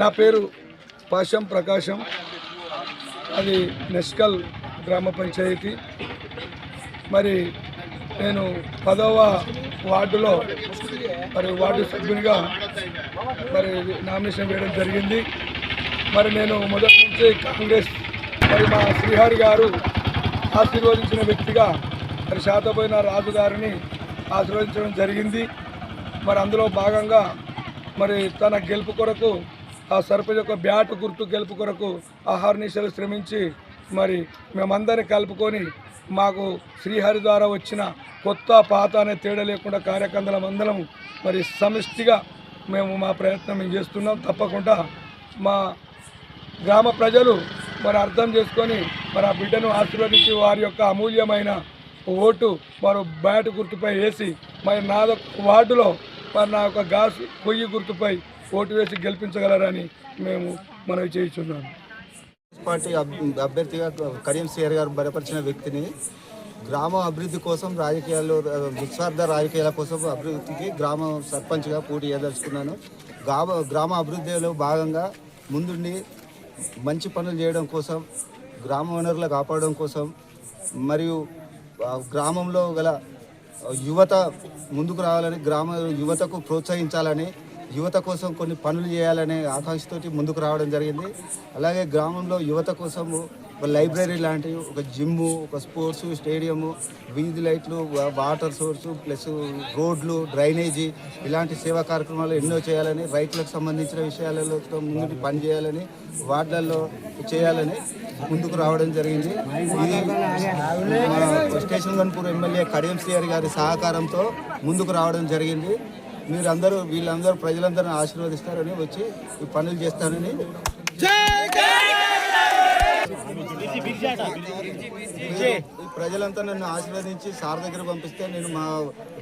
నా పేరు పాశం ప్రకాశం. అది నెస్కల్ గ్రామ పంచాయతీ. మరి నేను పదవ వార్డులో మరి వార్డు సభ్యునిగా మరి నామినేషన్ వేయడం జరిగింది. మరి నేను మొదటి నుంచి కాంగ్రెస్ మరి మా శ్రీహరి గారు ఆశీర్వదించిన వ్యక్తిగా మరి శాతపోయిన రాజు గారిని ఆశీర్వదించడం జరిగింది. మరి అందులో భాగంగా మరి తన గెలుపు కొరకు ఆ సర్పంచ్ యొక్క బ్యాట్ గుర్తు గెలుపు కొరకు ఆహార్నిశలు శ్రమించి మరి మేమందరిని కలుపుకొని మాకు శ్రీహరి ద్వారా వచ్చిన కొత్త పాత అనే తేడా లేకుండా కార్యకందలం అందరం మరి సమిష్టిగా మేము మా ప్రయత్నం మేము చేస్తున్నాం. తప్పకుండా మా గ్రామ ప్రజలు మరి అర్థం చేసుకొని మరి ఆ బిడ్డను ఆశీర్వదించి వారి యొక్క అమూల్యమైన ఓటు వారు బ్యాట్ గుర్తుపై వేసి మరి నా వార్డులో మరి నా యొక్క గాస్ కొయ్యి గుర్తుపై ఓటు వేసి గెలిపించగలరని మేము మనవి చేయించున్నాము పార్టీ అభ్యర్థిగా కరీం సిఆర్ గారు బలపరిచిన వ్యక్తిని గ్రామ అభివృద్ధి కోసం రాజకీయాల్లో నిస్వార్థ రాజకీయాల కోసం అభివృద్ధికి గ్రామ సర్పంచ్గా పోటీ చేయదలుచుకున్నాను. గ్రామ గ్రామ అభివృద్ధిలో భాగంగా ముందుండి మంచి పనులు చేయడం కోసం గ్రామ వనరులు కాపాడడం కోసం మరియు గ్రామంలో గల యువత ముందుకు రావాలని గ్రామ యువతకు ప్రోత్సహించాలని యువత కోసం కొన్ని పనులు చేయాలనే ఆకాంక్షతోటి ముందుకు రావడం జరిగింది. అలాగే గ్రామంలో యువత కోసం ఒక లైబ్రరీ లాంటివి ఒక జిమ్ము ఒక స్పోర్ట్స్ స్టేడియము వీధి లైట్లు వాటర్ సోర్సు ప్లస్ రోడ్లు డ్రైనేజీ ఇలాంటి సేవా కార్యక్రమాలు ఎన్నో చేయాలని రైతులకు సంబంధించిన విషయాలలో ముందు పనిచేయాలని వార్డులలో చేయాలని ముందుకు రావడం జరిగింది. ఇది స్టేషన్ గన్పూర్ ఎమ్మెల్యే కడియం శ్రీహరి గారి సహకారంతో ముందుకు రావడం జరిగింది. మీరందరూ వీళ్ళందరూ ప్రజలందరూ ఆశీర్వదిస్తారని వచ్చి ఈ పనులు చేస్తానని ఈ ప్రజలంతా నన్ను ఆశీర్వదించి సార్ దగ్గర పంపిస్తే నేను మా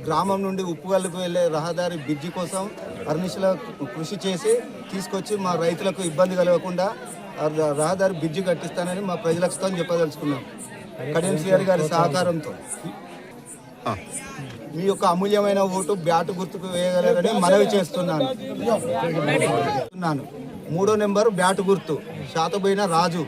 గ్రామం నుండి ఉప్పుగల్లుకు వెళ్ళే రహదారి బ్రిడ్జి కోసం పర్మిషన్ల కృషి చేసి తీసుకొచ్చి మా రైతులకు ఇబ్బంది కలగకుండా రహదారి బ్రిడ్జి కట్టిస్తానని మా ప్రజలకు చెప్పదలుచుకున్నాం. కడియం సిఆర్ గారి సహకారంతో. మీ యొక్క అమూల్యమైన ఓటు బ్యాటు గుర్తుకు వేయగలరని మనవి చేస్తున్నాను. చేస్తున్నాను. మూడో నెంబర్ బ్యాటు గుర్తు. శాతపోయిన రాజు.